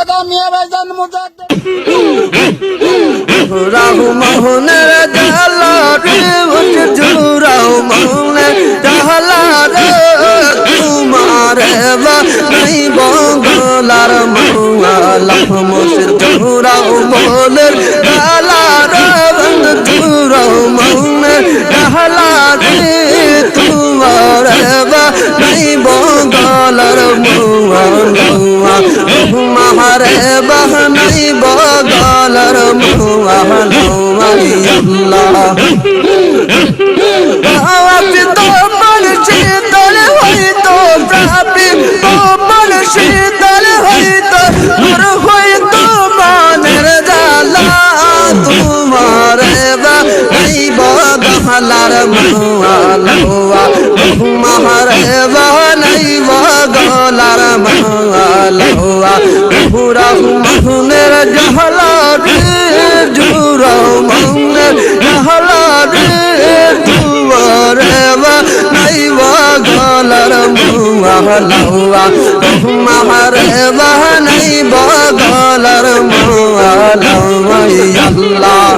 খাজা মিয়া ভাইজান মুজাদ্দিদি রাহু মোহনের ডালা রে জুরাও মোহনের ডালা রে তোমার নাই বগলার মৌলা মুসির বগলার আল্লাহ আওয়াজ তো মন শীতল হইতো প্রাপি তো মন শীতল হইতো মোর হইতো মনের জ্বালা তোমার বা নাই বগলার মৌলা মাহারে মৌলা রে মহুনের জহলা নাই মৌলা মাহারে বা নাই বগলার মৌলা আল্লাহ।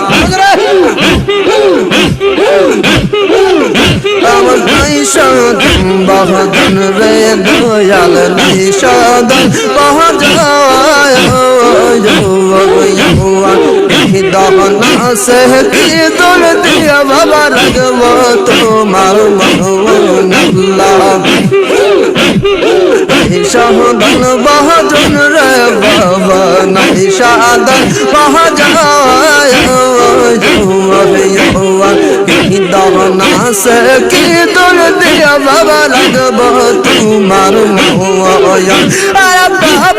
আমার নৈশাদন বহদন রে দয়াল নৈশাদন বহজায় দহনা সে কি দোল দিয়া বাবা লাগব তোমার মহল্লা শাহদন বহজন রে বাবা নাই শাহদন বহজায় দহনা সে কি দোল দিয়া বাবা লাগব তোমার আর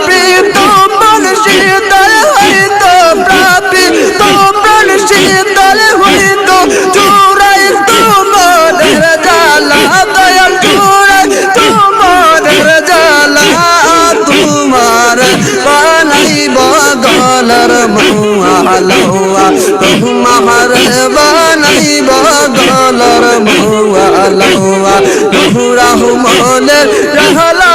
মৌয়া তোমার বানাইব গলার মৌয়া রাহু মহলের রাহলা রে বন্ধু জুরাহু মহলের রাহলা